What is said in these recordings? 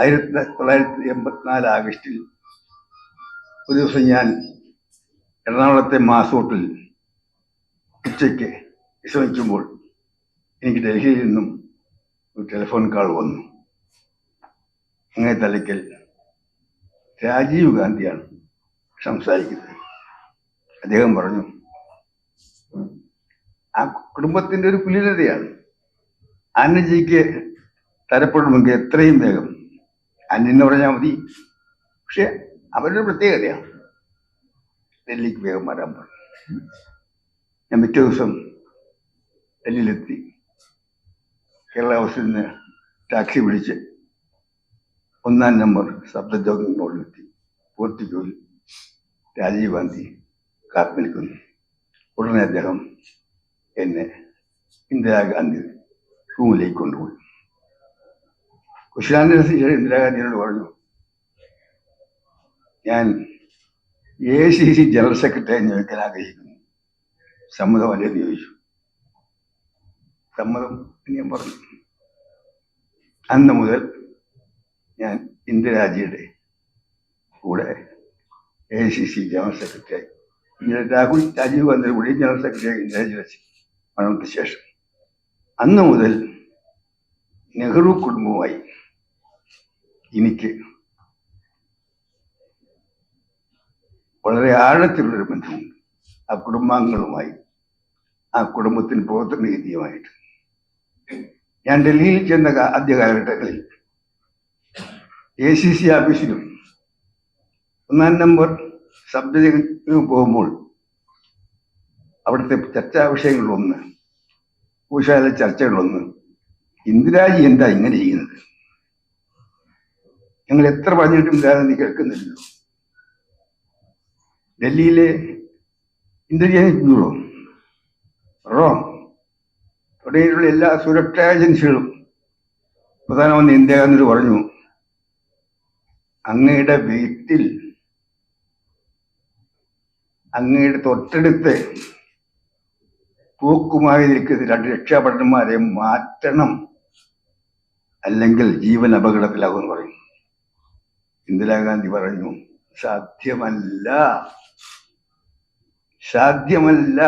ആയിരത്തി തൊള്ളായിരത്തി എൺപത്തിനാല് ആഗസ്റ്റിൽ ഒരു ദിവസം ഞാൻ എറണാകുളത്തെ മാസോട്ടിൽ ഉച്ചയ്ക്ക് വിശ്രമിക്കുമ്പോൾ എനിക്ക് ഡൽഹിയിൽ നിന്നും ഒരു ടെലിഫോൺ കാൾ വന്നു. അങ്ങനെ തലയ്ക്കൽ രാജീവ് ഗാന്ധിയാണ് സംസാരിക്കുന്നത്. അദ്ദേഹം പറഞ്ഞു ആ കുടുംബത്തിന്റെ ഒരു കുലീനതയാണ്. ആനജിക്ക് തരപ്പെടുമെങ്കിൽ എത്രയും വേഗം അന്നെന്ന് പറഞ്ഞാൽ മതി. പക്ഷെ അവരുടെ പ്രത്യേകതയാണ് ഡൽഹിക്ക് വേഗം വരാൻ പറഞ്ഞു. ഞാൻ പിറ്റേ ദിവസം ഡൽഹിയിലെത്തി. കേരള ഹൗസിൽ നിന്ന് ടാക്സി വിളിച്ച് ഒന്നാം നമ്പർ ശബ്ദ ജോഗിംഗ് റോഡിലെത്തി പോർത്തിക്കോയിൽ രാജീവ് ഗാന്ധി കാത്തു നിൽക്കുന്നു. ഉടനെ അദ്ദേഹം എന്നെ ഇന്ദിരാഗാന്ധി റൂമിലേക്ക് കൊണ്ടുപോയി. കുശലാന്തിന് ശേഷം ഇന്ദിരാഗാന്ധിയോട് പറഞ്ഞു. ഞാൻ A C C general secretary ചോദിക്കാൻ ആഗ്രഹിക്കുന്നു. സമ്മതമല്ലേ എന്ന് ചോദിച്ചു. സമ്മതം ഞാൻ പറഞ്ഞു. അന്ന് മുതൽ ഞാൻ ഇന്ദിരാജിയുടെ കൂടെ A C C general secretary ഇങ്ങനെ രാഹുൽ രാജീവ് ഗാന്ധിയുടെ കൂടി ജനറൽ സെക്രട്ടറി ഇന്ദിരാജി വെച്ച് മരണത്തിന് ശേഷം. അന്ന് മുതൽ നെഹ്റു കുടുംബവുമായി എനിക്ക് വളരെ ആഴത്തിലുള്ളൊരു ബന്ധമുണ്ട്. ആ കുടുംബാംഗങ്ങളുമായി ആ കുടുംബത്തിന് പ്രവർത്തന രീതിയുമായിട്ട്. ഞാൻ ഡൽഹിയിൽ ചെന്ന ആദ്യ കാലഘട്ടങ്ങളിൽ എ സി സി ഓഫീസിലും ഒന്നാം നമ്പർ സബ്ജക്റ്റിന് പോകുമ്പോൾ അവിടുത്തെ ചർച്ചാ വിഷയങ്ങളിലൊന്ന് ഭൂശാല ചർച്ചകളൊന്ന് ഇന്ദിരാജി എന്താ ഇങ്ങനെ ഞങ്ങൾ എത്ര പറഞ്ഞിട്ടും നീ കേൾക്കുന്നില്ലല്ലോ. ഡൽഹിയിലെ ഇന്റലിജൻസ് ബ്യൂറോ റോം തുടങ്ങിയിട്ടുള്ള എല്ലാ സുരക്ഷാ ഏജൻസികളും പ്രധാനമന്ത്രി ഇന്ദിരാഗാന്ധി പറഞ്ഞു അങ്ങയുടെ വീട്ടിൽ അങ്ങയുടെ തൊട്ടടുത്ത് തൂക്കുമായി നിൽക്കുന്ന രണ്ട് രക്ഷാഭടന്മാരെ മാറ്റണം അല്ലെങ്കിൽ ജീവൻ അപകടത്തിലാകുമെന്ന് പറയും. ഇന്ദിരാഗാന്ധി പറഞ്ഞു സാധ്യമല്ല സാധ്യമല്ല.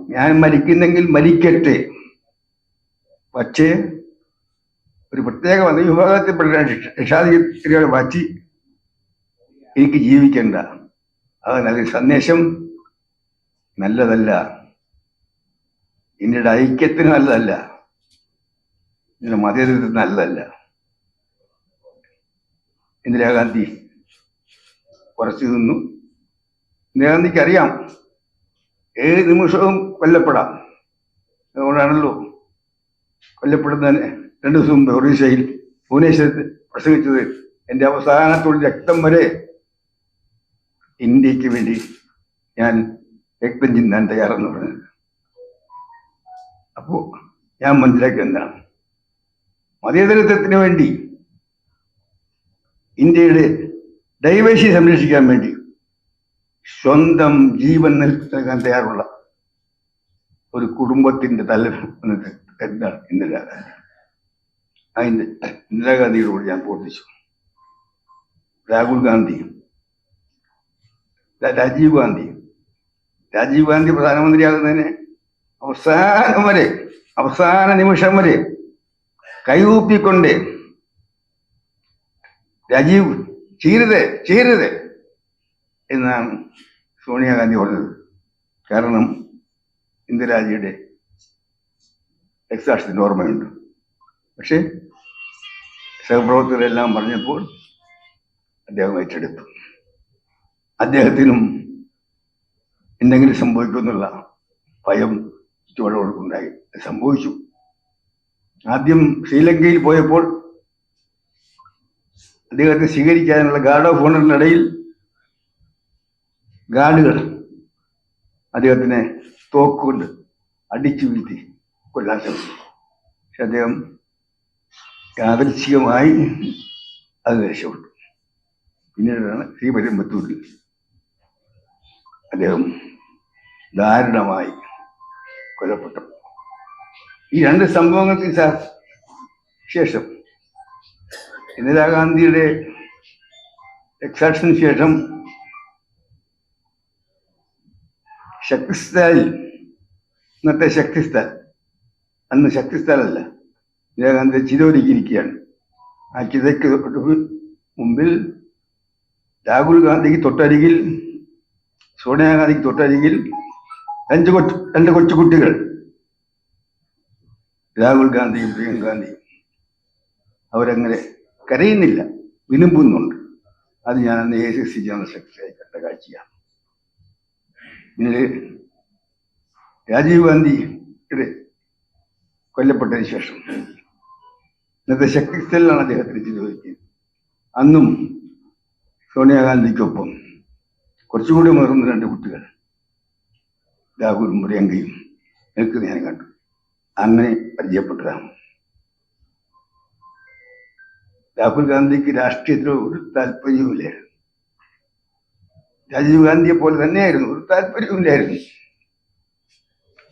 ഞാൻ മരിക്കുന്നെങ്കിൽ മരിക്കട്ടെ. പക്ഷേ ഒരു പ്രത്യേക വിഭാഗത്തിൽ രക്ഷാധികാരികളെ മാറ്റി എനിക്ക് ജീവിക്കേണ്ട. അത് നല്ലൊരു സന്ദേശം. നല്ലതല്ല. ഇന്ത്യയുടെ ഐക്യത്തിന് നല്ലതല്ല. എന്റെ മതേതരത്തിന് നല്ലതല്ല. ഇന്ദിരാഗാന്ധി. കുറച്ചു നിന്നു ഇന്ദിരാഗാന്ധിക്ക് അറിയാം. ഏത് നിമിഷവും കൊല്ലപ്പെടാം. അതുകൊണ്ടാണല്ലോ കൊല്ലപ്പെടുന്നതിന് രണ്ടു ദിവസം മുമ്പ് ഒറീസയിൽ ഭുവനേശ്വരത്ത് പ്രസംഗിച്ചത്. എന്റെ അവസാനത്തോട് രക്തം വരെ ഇന്ത്യയ്ക്ക് വേണ്ടി ഞാൻ രക്തം ചിന്താൻ തയ്യാറെന്ന് പറഞ്ഞത്. അപ്പോ ഞാൻ മനസ്സിലാക്കിയത് എന്താണ്? മതേതരത്വത്തിന് വേണ്ടി ഇന്ത്യയുടെ ഡൈവേഴ്സി സംരക്ഷിക്കാൻ വേണ്ടി സ്വന്തം ജീവൻ നൽകാൻ തയ്യാറുള്ള ഒരു കുടുംബത്തിന്റെ തല എന്താണ്? ഇന്ദിരാഗാന്ധി അതിന്റെ ഇന്ദിരാഗാന്ധിയോട് ഞാൻ പൂർത്തിച്ചു രാഹുൽ ഗാന്ധി രാജീവ് ഗാന്ധി രാജീവ് ഗാന്ധി പ്രധാനമന്ത്രിയാകുന്നതിന് അവസാനം വരെ അവസാന നിമിഷം വരെ കൈകൂപ്പിക്കൊണ്ട് രാജീവ് ചെയ്യരുത് ചെയ്യരുത് എന്നാണ് സോണിയാഗാന്ധി പറഞ്ഞത്. കാരണം ഇന്ദിരാജിയുടെ രക്തസാക്ഷിന്റെ ഓർമ്മയുണ്ട്. പക്ഷേ സഹപ്രവർത്തകരെല്ലാം പറഞ്ഞപ്പോൾ അദ്ദേഹം ഏറ്റെടുത്തു. അദ്ദേഹത്തിനും എന്തെങ്കിലും സംഭവിക്കുമെന്നുള്ള ഭയം ചുവടുകൊടുക്കുണ്ടായി അത് സംഭവിച്ചു. ആദ്യം ശ്രീലങ്കയിൽ പോയപ്പോൾ അദ്ദേഹത്തെ സ്വീകരിക്കാനുള്ള ഗാർഡ് ഓഫ് ഓണറിന്റെ ഇടയിൽ ഗാർഡുകൾ അദ്ദേഹത്തിനെ തോക്കുകൊണ്ട് അടിച്ചു വീഴ്ത്തി കൊല്ലാൻ ശ്രമിച്ചു. പക്ഷെ അദ്ദേഹം യാദൃച്ഛികമായി അത് രക്ഷപ്പെട്ടു. പിന്നീടാണ് ശ്രീപെരുമ്പത്തൂരിൽ അദ്ദേഹം ദാരുണമായി കൊല്ലപ്പെട്ടു ഈ രണ്ട് സംഭവങ്ങൾക്ക് ശേഷം ഇന്ദിരാഗാന്ധിയുടെ എക്സാക്ഷന് ശേഷം ശക്തിസ്ഥാനിൽ ഇന്നത്തെ ശക്തിസ്ഥാൻ അന്ന് ശക്തിസ്ഥാനല്ല ഇന്ദിരാഗാന്ധി ചിതോരിക്കിരിക്കുകയാണ്. ആ ചിതയ്ക്ക് മുമ്പിൽ രാഹുൽ ഗാന്ധിക്ക് തൊട്ടരികിൽ സോണിയാഗാന്ധിക്ക് തൊട്ടരികിൽ രണ്ട് കൊച്ചു രണ്ട് കൊച്ചുകുട്ടികൾ. രാഹുൽ ഗാന്ധിയും പ്രിയങ്ക ഗാന്ധിയും. അവരങ്ങനെ കരയുന്നില്ല. വിലുമ്പുന്നുണ്ട് അത് ഞാൻ അന്ന് A C C general secretary കണ്ട കാഴ്ചയാണ്. പിന്നീട് രാജീവ് ഗാന്ധിയുടെ കൊല്ലപ്പെട്ടതിന് ശേഷം ഇന്നത്തെ ശക്തി സ്ഥലാണ് അദ്ദേഹത്തിന് ചിലവഴിക്കുന്നത്. അന്നും സോണിയാഗാന്ധിക്കൊപ്പം കുറച്ചുകൂടി മുതിർന്ന രണ്ട് കുട്ടികൾ രാഹുലും പ്രിയങ്കയും നിൽക്കുന്നത് ഞാൻ കണ്ടു. അങ്ങനെ പരിചയപ്പെട്ടതാണ്. രാഹുൽ ഗാന്ധിക്ക് രാഷ്ട്രീയത്തിൽ ഒരു താല്പര്യവുമില്ലായിരുന്നു രാജീവ് ഗാന്ധിയെ പോലെ തന്നെയായിരുന്നു ഒരു താല്പര്യവുമില്ലായിരുന്നു.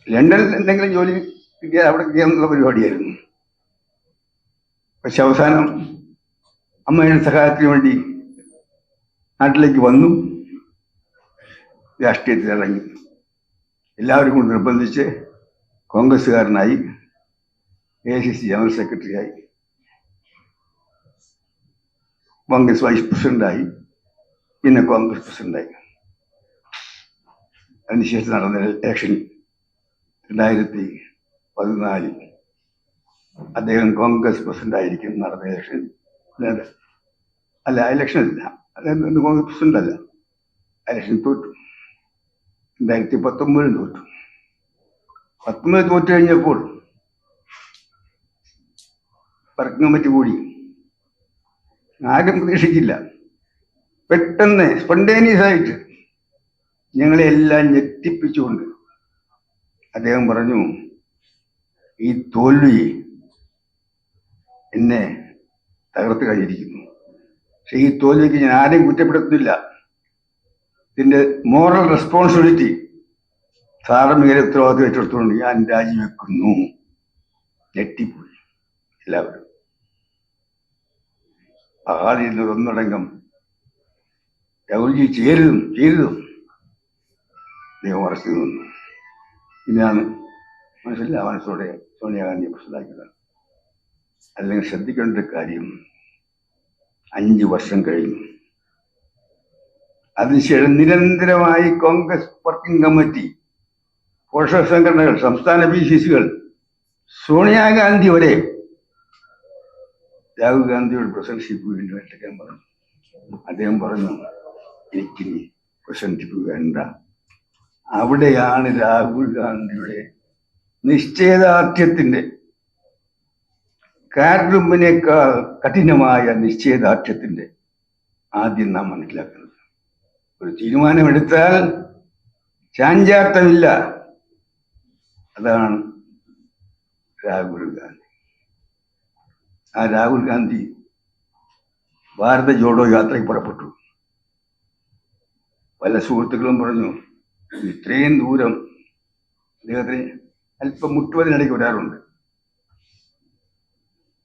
ലണ്ടനിൽ എന്തെങ്കിലും ജോലി കിട്ടിയാൽ അവിടെ ചെയ്യാന്നുള്ള പരിപാടിയായിരുന്നു. പക്ഷെ അവസാനം അമ്മയുടെ സഹായത്തിന് വേണ്ടി നാട്ടിലേക്ക് വന്നു. രാഷ്ട്രീയത്തിൽ ഇറങ്ങി. എല്ലാവരും കൊണ്ട് നിർബന്ധിച്ച് കോൺഗ്രസ്സുകാരനായി എ സി സി ജനറൽ സെക്രട്ടറിയായി. കോൺഗ്രസ് വൈസ് പ്രസിഡന്റായി. പിന്നെ കോൺഗ്രസ് പ്രസിഡന്റായി. അതിനുശേഷം നടന്ന ഇലക്ഷൻ രണ്ടായിരത്തി പതിനാലിൽ അദ്ദേഹം കോൺഗ്രസ് പ്രസിഡന്റ് ആയിരിക്കും നടന്ന ഇലക്ഷൻ അല്ല ഇലക്ഷൻ അല്ല. അദ്ദേഹം കോൺഗ്രസ് പ്രസിഡന്റ് അല്ല ഇലക്ഷൻ തോറ്റു. രണ്ടായിരത്തി പത്തൊമ്പതിൽ തോറ്റു. പത്തൊമ്പത് തോറ്റു കഴിഞ്ഞപ്പോൾ വർക്കിംഗ് കമ്മിറ്റി കൂടി. ആരും പ്രതീക്ഷിച്ചില്ല. പെട്ടെന്ന് സ്പോണ്ടേനിയസ് ആയിട്ട് ഞങ്ങളെ എല്ലാം ഞെട്ടിപ്പിച്ചുകൊണ്ട് അദ്ദേഹം പറഞ്ഞു ഈ തോൽവി എന്നെ തകർത്ത് കഴിഞ്ഞിരിക്കുന്നു. പക്ഷെ ഈ തോൽവിക്ക് ഞാൻ ആരെയും കുറ്റപ്പെടുത്തുന്നില്ല. ഇതിന്റെ മോറൽ റെസ്പോൺസിബിലിറ്റി ധാർമ്മിക ഉത്തരവാദിത്വം ഏറ്റെടുത്തുകൊണ്ട് ഞാൻ രാജിവെക്കുന്നു. ഞെട്ടിപ്പോയി എല്ലാവരും. ആളിരുന്നത് തുറന്നടങ്കം രാഹുൽജി ചേരുതും ചേരുതും. ദൈവം അറസ്റ്റ് നിന്നു. ഇതിനാണ് മനസ്സില്ല മനസ്സോടെ സോണിയാഗാന്ധി മനസ്സിലാക്കിയത് അല്ലെങ്കിൽ ശ്രദ്ധിക്കേണ്ട കാര്യം അഞ്ച് വർഷം കഴിഞ്ഞു. അതിനുശേഷം നിരന്തരമായി കോൺഗ്രസ് വർക്കിംഗ് കമ്മിറ്റി പോഷക സംഘടനകൾ സംസ്ഥാന പി സി സികൾ സോണിയാഗാന്ധി വരെ രാഹുൽ ഗാന്ധിയോട് പ്രശംസിപ്പ് വേണ്ടി ഏറ്റെടുക്കാൻ പറഞ്ഞു. അദ്ദേഹം പറഞ്ഞു എനിക്കിനി പ്രശംസിപ്പ് വേണ്ട. അവിടെയാണ് രാഹുൽ ഗാന്ധിയുടെ നിശ്ചയദാർഢ്യത്തിന്റെ കാർഡുമ്പിനേക്കാൾ കഠിനമായ നിശ്ചയദാർഢ്യത്തിന്റെ ആദ്യം നാം മനസ്സിലാക്കുന്നത്. ഒരു തീരുമാനമെടുത്താൽ ചാഞ്ചാട്ടമില്ല. അതാണ് രാഹുൽ ഗാന്ധി. ആ രാഹുൽ ഗാന്ധി ഭാരത ജോഡോ യാത്രയ്ക്ക് പുറപ്പെട്ടു. പല സുഹൃത്തുക്കളും പറഞ്ഞു ഇത്രയും ദൂരം അദ്ദേഹത്തിന് അല്പം മുട്ടുവതിനിടയ്ക്ക് വരാറുണ്ട്.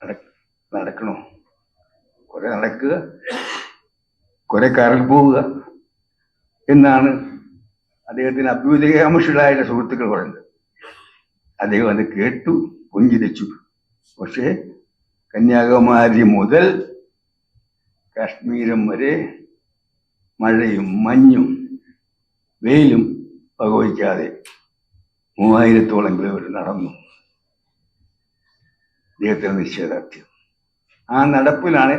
നട- നടക്കണോ? കുറെ നടക്കുക കുറെ കാറിൽ പോവുക എന്നാണ് അദ്ദേഹത്തിന് അഭ്യുദയകാംക്ഷികളായ സുഹൃത്തുക്കൾ പറയുന്നത്. അദ്ദേഹം അത് കേട്ടു പുഞ്ചിരിച്ചു. പക്ഷേ കന്യാകുമാരി മുതൽ കാശ്മീരം വരെ മഴയും മഞ്ഞും വെയിലും വകവയ്ക്കാതെ മൂവായിരത്തോളം കിലോമീറ്റർ നടന്നു. അദ്ദേഹത്തിന് നിശ്ചയദാർഢ്യം. ആ നടപ്പിലാണ്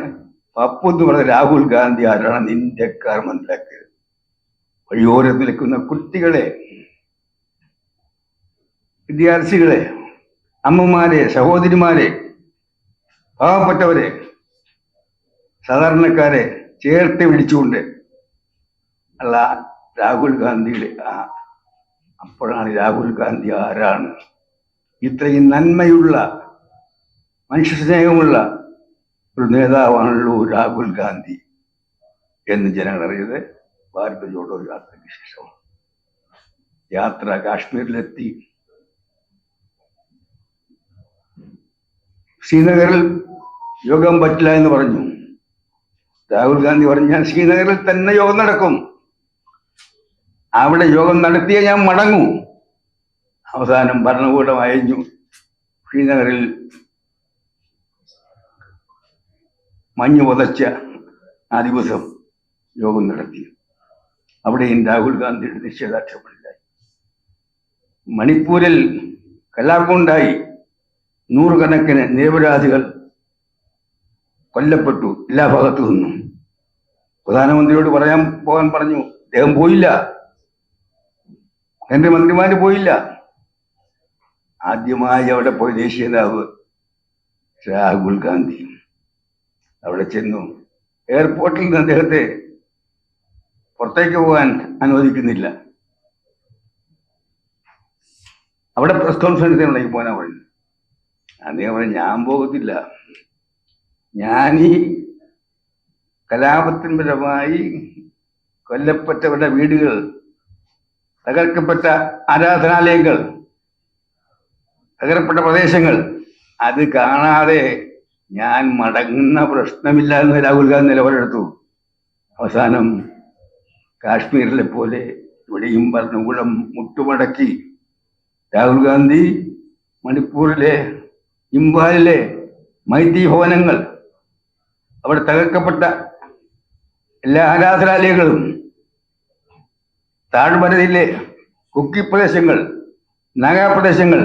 പപ്പു എന്ന് പറഞ്ഞ രാഹുൽ ഗാന്ധി ആരാണ് ഇന്ത്യക്കാർ മനസ്സിലാക്കിയത് വഴിയോരത്ത് നിൽക്കുന്ന കുട്ടികളെ വിദ്യാർത്ഥികളെ അമ്മമാരെ സഹോദരിമാരെ പാവപ്പെട്ടവരെ സാധാരണക്കാരെ ചേർത്ത് പിടിച്ചുകൊണ്ട് അല്ല രാഹുൽ ഗാന്ധിയുടെ അപ്പോഴാണ് രാഹുൽ ഗാന്ധി ആരാണ്? ഇത്രയും നന്മയുള്ള മനുഷ്യസ്നേഹമുള്ള ഒരു നേതാവാണല്ലോ രാഹുൽ ഗാന്ധി എന്ന് ജനങ്ങൾ അറിയത് ഭാരത ജോഡോ യാത്രയ്ക്ക് ശേഷമാണ്. യാത്ര കാശ്മീരിലെത്തി. ശ്രീനഗറിൽ യോഗം പറ്റില്ല എന്ന് പറഞ്ഞു. രാഹുൽ ഗാന്ധി പറഞ്ഞു ഞാൻ ശ്രീനഗറിൽ തന്നെ യോഗം നടക്കും. അവിടെ യോഗം നടത്തിയ ഞാൻ മടങ്ങൂ. അവസാനം ഭരണകൂടം അയഞ്ഞു. ശ്രീനഗറിൽ മഞ്ഞ് പുതച്ച ആ ദിവസം യോഗം നടത്തി. അവിടെയും രാഹുൽ ഗാന്ധിയുടെ നിഷേധാക്ഷേപമുണ്ടായി മണിപ്പൂരിൽ കലാപമുണ്ടായി നൂറുകണക്കിന് നിരപരാധികൾ കൊല്ലപ്പെട്ടു. എല്ലാ ഭാഗത്തു നിന്നും. പ്രധാനമന്ത്രിയോട് പറയാൻ പോകാൻ പറഞ്ഞു. അദ്ദേഹം പോയില്ല. എന്റെ മന്ത്രിമാര് പോയില്ല. ആദ്യമായി അവിടെ പോയ ദേശീയ നേതാവ് രാഹുൽ ഗാന്ധി. അവിടെ ചെന്നു. എയർപോർട്ടിൽ നിന്ന് അദ്ദേഹത്തെ പുറത്തേക്ക് പോകാൻ അനുവദിക്കുന്നില്ല. അവിടെ പ്രസ് കോൺഫറൻസ് ഉണ്ടെങ്കിൽ പോകാൻ പറഞ്ഞു അദ്ദേഹം പറഞ്ഞു ഞാൻ പോകത്തില്ല. ഞാൻ ഈ കലാപത്തിന് കൊല്ലപ്പെട്ടവരുടെ വീടുകൾ തകർക്കപ്പെട്ട ആരാധനാലയങ്ങൾ തകർക്കപ്പെട്ട പ്രദേശങ്ങൾ അത് കാണാതെ ഞാൻ മടങ്ങുന്ന പ്രശ്നമില്ല എന്ന് രാഹുൽ ഗാന്ധി നിലപാടെടുത്തു അവസാനം കാശ്മീരിലെ പോലെ ഇവിടെയും ഭരണകൂടം മുട്ടുമടക്കി. രാഹുൽ ഗാന്ധി മണിപ്പൂരിലെ ഇംഫാലിലെ മൈത്രി ഭവനങ്ങൾ അവിടെ തകർക്കപ്പെട്ട എല്ലാ ആരാധനാലയങ്ങളും താഴ്വരയിലെ കുക്കി പ്രദേശങ്ങൾ നഗരപ്രദേശങ്ങൾ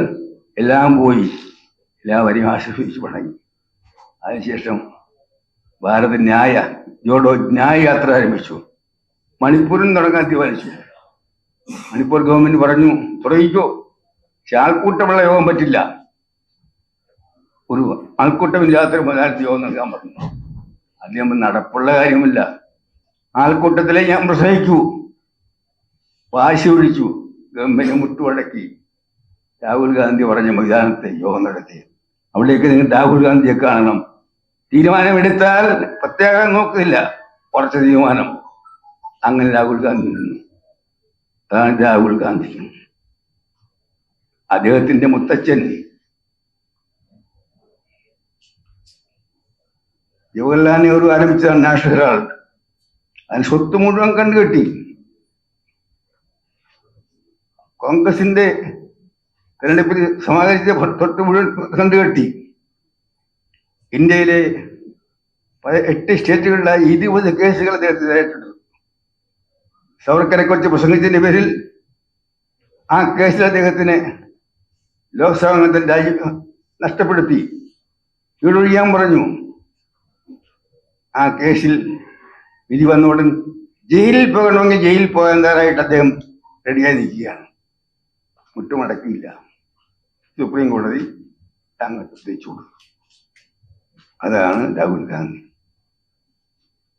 എല്ലാം പോയി. എല്ലാവരെയും ആശ്രയിച്ചു പണങ്ങി അതിനുശേഷം ഭാരത് ന്യായ ജോഡോ ന്യായ യാത്ര ആരംഭിച്ചു. മണിപ്പൂരിൽ തുടങ്ങാൻ തീരുമാനിച്ചു. മണിപ്പൂർ ഗവൺമെന്റ് പറഞ്ഞു തുടങ്ങിക്കോ പക്ഷെ ആൾക്കൂട്ടമുള്ള യോഗം പറ്റില്ല. ഒരു ആൾക്കൂട്ടമില്ലാത്തൊരു മുതലാളിത്ത യോഗം നൽകാൻ പറഞ്ഞു. അദ്ദേഹം നടപ്പുള്ള കാര്യമില്ല. ആൾക്കൂട്ടത്തിലെ ഞാൻ പ്രസവിച്ചു. വാശി ഒഴിച്ചു ഗവൺമെന്റ് മുട്ടുവടക്കി. രാഹുൽ ഗാന്ധി പറഞ്ഞ മൈതാനത്തെ യോഗം നടത്തി. അവിടേക്ക് നിങ്ങൾ രാഹുൽ ഗാന്ധിയെ കാണണം. തീരുമാനമെടുത്താൽ പ്രത്യേകം നോക്കുന്നില്ല കുറച്ച് തീരുമാനം. അങ്ങനെ രാഹുൽ ഗാന്ധി നിന്നു. അതാണ് രാഹുൽ ഗാന്ധി അദ്ദേഹത്തിന്റെ മുത്തച്ഛൻ ജവഹർലാൽ നെഹ്റു ആരംഭിച്ചതാണ് നാഷണൽ ഹെറാൾഡ് അതിന് സ്വത്ത് മുഴുവൻ കണ്ടുകെട്ടി. കോൺഗ്രസിന്റെ തെരഞ്ഞെടുപ്പിൽ സമാഹരിച്ച തൊട്ട് മുഴുവൻ കണ്ടുകെട്ടി. ഇന്ത്യയിലെ എട്ട് സ്റ്റേറ്റുകളിലായി ഇരുപത് കേസുകൾ അദ്ദേഹത്തിനായിട്ടുണ്ട് സവർക്കറെ കുറിച്ച് പ്രസംഗിച്ചതിന്റെ പേരിൽ ആ കേസിൽ അദ്ദേഹത്തിന് ലോക്സഭാ അംഗത്തിന് രാജ്യം നഷ്ടപ്പെടുത്തി. കീഴൊഴിയാൻ പറഞ്ഞു. ആ കേസിൽ വിധി വന്നോടൻ ജയിലിൽ പോകണമെങ്കിൽ ജയിലിൽ പോകാൻ അദ്ദേഹം റെഡിയായി നിൽക്കുകയാണ്. മുട്ടുമടക്കിയില്ല. സുപ്രീം കോടതി അങ്ങോട്ട് എത്തിച്ചു കൊടുക്കും അതാണ് രാഹുൽ ഗാന്ധി.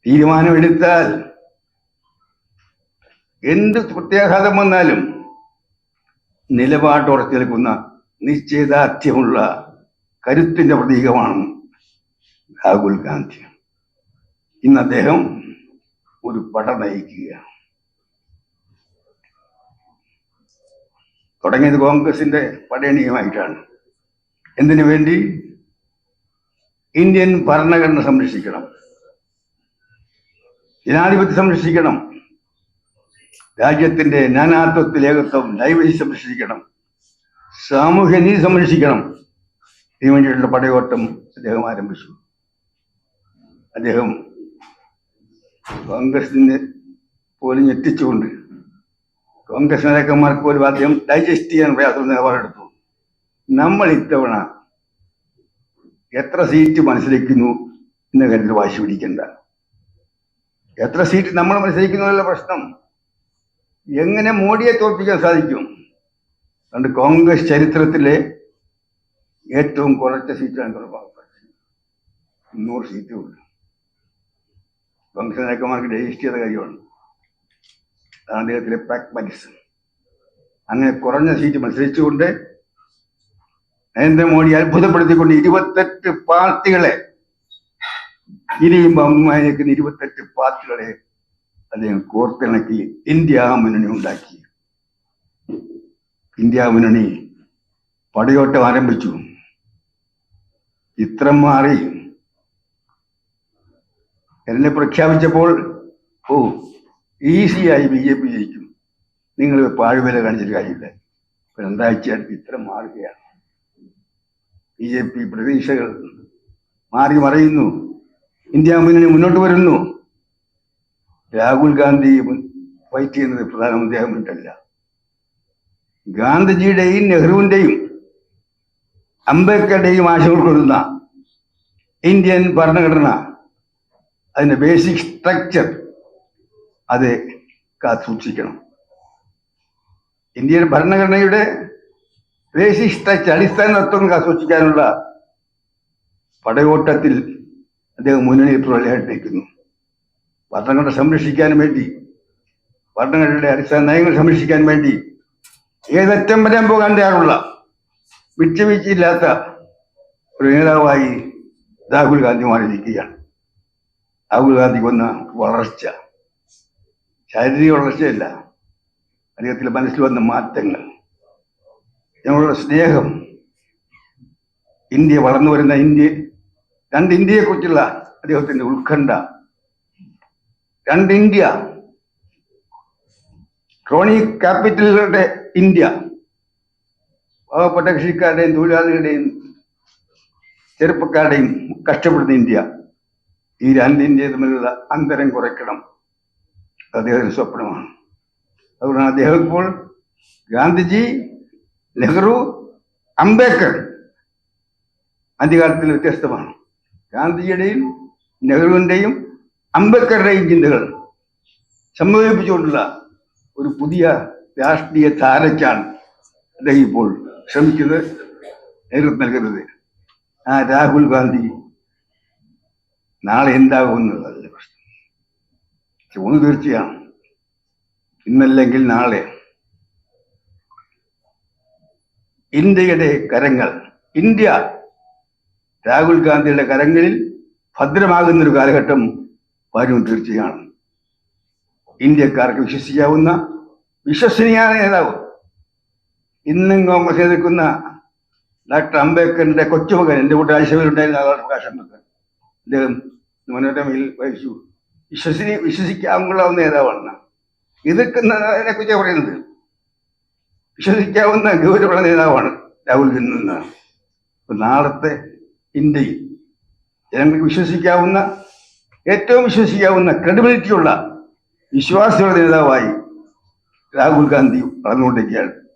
തീരുമാനമെടുത്താൽ എന്ത് പ്രത്യാഘാതം വന്നാലും നിലപാട് ഉറച്ചു നിൽക്കുന്ന നിശ്ചയദാർഢ്യമുള്ള കരുത്തിന്റെ പ്രതീകമാണ് രാഹുൽ ഗാന്ധി. ഇന്ന് അദ്ദേഹം ഒരു പട നയിക്കുകയാണ്. തുടങ്ങിയത് കോൺഗ്രസിന്റെ പടയണിയുമായിട്ടാണ്. എന്തിനു വേണ്ടി? ഇന്ത്യൻ ഭരണഘടന സംരക്ഷിക്കണം. ജനാധിപത്യം സംരക്ഷിക്കണം. രാജ്യത്തിന്റെ നാനാത്വത്തിൽ ഏകത്വം ലൈവരി സംരക്ഷിക്കണം. സാമൂഹ്യ നീതി സംരക്ഷിക്കണം. ഇതിനു വേണ്ടിയിട്ടുള്ള പടയോട്ടം അദ്ദേഹം ആരംഭിച്ചു. അദ്ദേഹം കോൺഗ്രസിനെ പോലും ഞെട്ടിച്ചുകൊണ്ട് കോൺഗ്രസ് നേതാക്കന്മാർക്ക് പോലും അദ്ദേഹം ഡൈജസ്റ്റ് ചെയ്യാൻ പ്രയാസം നിലപാടെടുത്തു നമ്മൾ ഇത്തവണ എത്ര സീറ്റ് മനസ്സിലാക്കുന്നു എന്ന കാര്യത്തിൽ വാശി പിടിക്കണ്ട. എത്ര സീറ്റ് നമ്മൾ മനസ്സിലാക്കുന്നതല്ല പ്രശ്നം എങ്ങനെ മോഡിയെ തോൽപ്പിക്കാൻ സാധിക്കും? അതുകൊണ്ട് കോൺഗ്രസ് ചരിത്രത്തിലെ ഏറ്റവും കുറച്ച സീറ്റാണ് തുടങ്ങുന്നത് മുന്നൂറ് സീറ്റേ ഉള്ളൂ. കോൺഗ്രസ് നേതാക്കന്മാർക്ക് രജിസ്റ്റർ ചെയ്ത കാര്യമാണ് അതാണ് അദ്ദേഹത്തിലെ പ്രാഗ്മാറ്റിസം അങ്ങനെ കുറഞ്ഞ സീറ്റ് മത്സരിച്ചുകൊണ്ട് നരേന്ദ്രമോദി അത്ഭുതപ്പെടുത്തിക്കൊണ്ട് ഇരുപത്തെട്ട് പാർട്ടികളെ ഇനിയും ബഹുമാനിക്കുന്ന ഇരുപത്തെട്ട് പാർട്ടികളെ അദ്ദേഹം കോർത്തിണക്കി ഇന്ത്യ മുന്നണി ഉണ്ടാക്കി. ഇന്ത്യ മുന്നണി പടയോട്ടം ആരംഭിച്ചു. ചിത്രം മാറി എന്നെ പ്രഖ്യാപിച്ചപ്പോൾ ഓ ഈസിയായി ബി ജെ പി ജയിക്കും നിങ്ങൾ പാഴ്വില കാണിച്ചിട്ട് കാര്യമില്ല. രണ്ടാഴ്ചയായിട്ട് ഇത്ര മാറുകയാണ് ബി ജെ പി പ്രതീക്ഷകൾ മാറി മറയുന്നു. ഇന്ത്യ മുന്നണി മുന്നോട്ട് വരുന്നു. രാഹുൽ ഗാന്ധി ഫൈറ്റ് ചെയ്യുന്നത് പ്രധാനമന്ത്രി ആകുമ്പോഴല്ല ഗാന്ധിജിയുടെയും നെഹ്റുവിന്റെയും അംബേദ്കറുടെയും ആശ ഉൾക്കൊള്ളുന്ന ഇന്ത്യൻ ഭരണഘടന അതിന്റെ ബേസിക് സ്ട്രക്ചർ അത് കാത്തുസൂക്ഷിക്കണം ഇന്ത്യയുടെ ഭരണഘടനയുടെ ബേസിക് സ്ട്രക്ചർ അടിസ്ഥാന തത്വം കാത്തുസൂക്ഷിക്കാനുള്ള പടയോട്ടത്തിൽ അദ്ദേഹം മുന്നണി പ്രവർത്തിക്കുന്നു ഭരണഘടന സംരക്ഷിക്കാൻ വേണ്ടി ഭരണഘടനയുടെ അടിസ്ഥാന നയങ്ങൾ സംരക്ഷിക്കാൻ വേണ്ടി ഏതറ്റം വരാൻ പോകാൻ തയ്യാറുള്ള വിട്ടുവീഴ്ചയില്ലാത്ത ഒരു നേതാവായി രാഹുൽ ഗാന്ധി മാറിയിരിക്കുകയാണ്. രാഹുൽ വന്ന വളർച്ച. ശാരീരിക വളർച്ചയല്ല. അദ്ദേഹത്തിന്റെ മനസ്സിൽ വന്ന മാറ്റങ്ങൾ. ഞങ്ങളുടെ സ്നേഹം. ഇന്ത്യ വളർന്നു വരുന്ന ഇന്ത്യ രണ്ട് ഇന്ത്യയെക്കുറിച്ചുള്ള അദ്ദേഹത്തിന്റെ ഉത്കണ്ഠ. രണ്ട് ഇന്ത്യ. Crony ക്യാപിറ്റലുകളുടെ India. പാവപ്പെട്ട കൃഷിക്കാരുടെയും തൊഴിലാളികളുടെയും ചെറുപ്പക്കാരുടെയും കഷ്ടപ്പെടുന്ന ഇന്ത്യ. ഈ രണ്ട് ഇന്ത്യ തമ്മിലുള്ള അന്തരം കുറയ്ക്കണം. അദ്ദേഹത്തിന് സ്വപ്നമാണ്. അതുകൊണ്ടാണ് അദ്ദേഹം ഇപ്പോൾ ഗാന്ധിജി നെഹ്റു അംബേദ്കർ അധികാരത്തിൽ വ്യത്യസ്തമാണ്. ഗാന്ധിജിയുടെയും നെഹ്റുവിന്റെയും അംബേദ്കറുടെയും ചിന്തകൾ സംയോജിപ്പിച്ചുകൊണ്ടുള്ള ഒരു പുതിയ രാഷ്ട്രീയ ധാരയ്ക്കാണ് അദ്ദേഹം ഇപ്പോൾ ശ്രമിക്കുന്നത് നേതൃത്വം നൽകുന്നത്. ആ രാഹുൽ ഗാന്ധി നാളെ എന്താകുമെന്നുള്ളതല്ല പ്രശ്നം. പക്ഷെ ഒന്ന് തീർച്ചയാണ്. ഇന്നല്ലെങ്കിൽ നാളെ. ഇന്ത്യയുടെ കരങ്ങൾ ഇന്ത്യ രാഹുൽ ഗാന്ധിയുടെ കരങ്ങളിൽ ഭദ്രമാകുന്ന ഒരു കാലഘട്ടം വരും തീർച്ചയാണ്. ഇന്ത്യക്കാർക്ക് വിശ്വസിക്കാവുന്ന വിശ്വസനീയമായ നേതാവ് ഇന്നും കോൺഗ്രസ് എതിർക്കുന്ന ഡോക്ടർ അംബേദ്കറിന്റെ കൊച്ചുമകൻ എന്റെ കൂടെ ആഴ്ചയിലുണ്ടായിരുന്ന ആളാണ് പ്രകാശ് അംബേദ്കർ. അദ്ദേഹം മനോരമയിൽ വഹിച്ചു. വിശ്വസിനി വിശ്വസിക്കാവുന്ന നേതാവാണ്. എതിർക്കുന്നതിനെ കുറിച്ച് പറയുന്നത്? വിശ്വസിക്കാവുന്ന ഗൗരവമുള്ള നേതാവാണ് രാഹുൽ ഗാന്ധി എന്നാണ്. നാളത്തെ ഇന്ത്യയിൽ ജനങ്ങൾക്ക് വിശ്വസിക്കാവുന്ന ഏറ്റവും വിശ്വസിക്കാവുന്ന ക്രെഡിബിലിറ്റിയുള്ള വിശ്വാസിയുടെ നേതാവായി രാഹുൽ ഗാന്ധി വളർന്നുകൊണ്ടിരിക്കുകയാണ്.